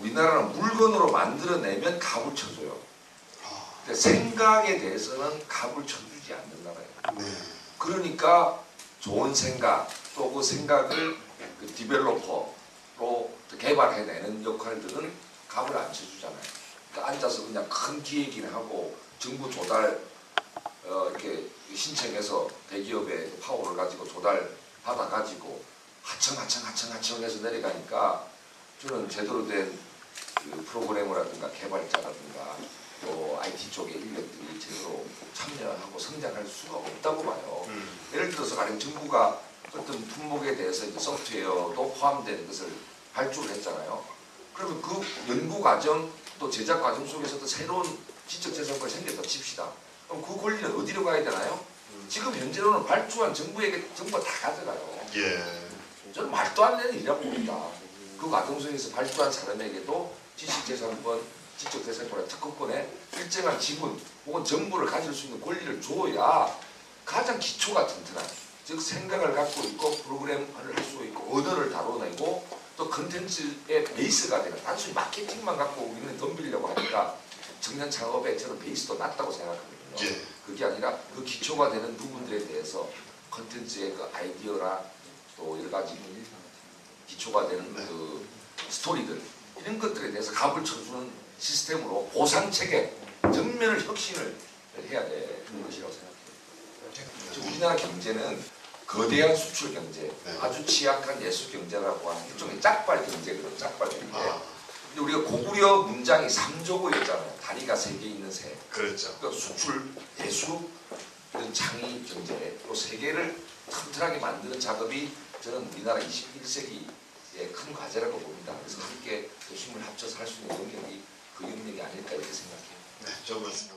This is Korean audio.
우리나라는 물건으로 만들어내면 값을 쳐줘요. 근데 생각에 대해서는 값을 쳐주지 않는 나라예요. 네. 그러니까 좋은 생각 또 그 생각을 그 디벨로퍼로 개발해내는 역할들은 값을 안 쳐주잖아요. 그러니까 앉아서 그냥 큰 기획이나 하고 정부 조달 어, 이렇게 신청해서 대기업의 파워를 가지고 조달 받아 가지고 하청 하청 하청 하청 해서 내려가니까 저는 제대로 된 그 프로그래머라든가 개발자라든가 또 IT 쪽의 인력들이 제대로 참여하고 성장할 수가 없다고 봐요. 음. 예를 들어서 가령 정부가 어떤 품목에 대해서 이제 소프트웨어도 포함된 것을 발주를 했잖아요. 그러면 그 연구 과정 또 제작 과정 속에서도 새로운 지적 재산권이 생겼다 칩시다. 그럼 그 권리는 어디로 가야 되나요? 지금 현재로는 발주한 정부에게 정부가 다 가져가요. 예. 저는 말도 안 되는 일이라고 봅니다. 그 과정 속에서 발주한 사람에게도 지식재산권, 지적재산권의 특허권에 일정한 지분 혹은 정보를 가질 수 있는 권리를 줘야 가장 기초가 튼튼한 즉 생각을 갖고 있고 프로그램을 할 수 있고 언어를 다뤄내고 또 컨텐츠의 베이스가 되는 단순히 마케팅만 갖고 우리는 덤비려고 하니까 청년 창업의 저는 베이스도 낮다고 생각하거든요. 예. 그게 아니라 그 기초가 되는 부분들에 대해서 컨텐츠의 그 아이디어나 또 여러 가지 기초가 되는 네. 그 스토리들 이런 것들에 대해서 값을 쳐주는 시스템으로 보상 체계 전면을 혁신을 해야 되는 것이라고 생각해요. 우리나라 경제는 거대한 수출 경제, 네. 아주 취약한 예수 경제라고 하는 일종의 짝발 경제거든, 짝발 경제. 아, 근데 우리가 고구려 문장이 3조고였잖아요. 다리가 세개 있는 새. 그렇죠. 그러니까 수출, 예수, 이런 창의 경제 또 세계를 튼튼하게 만드는 작업이 저는 우리나라 21세기의 큰 과제라고 봅니다. 그래서 함께 힘을 합쳐서 할 수 있는 영역이 그 영역이 아닐까 이렇게 생각해요. 네, 좋은 말씀.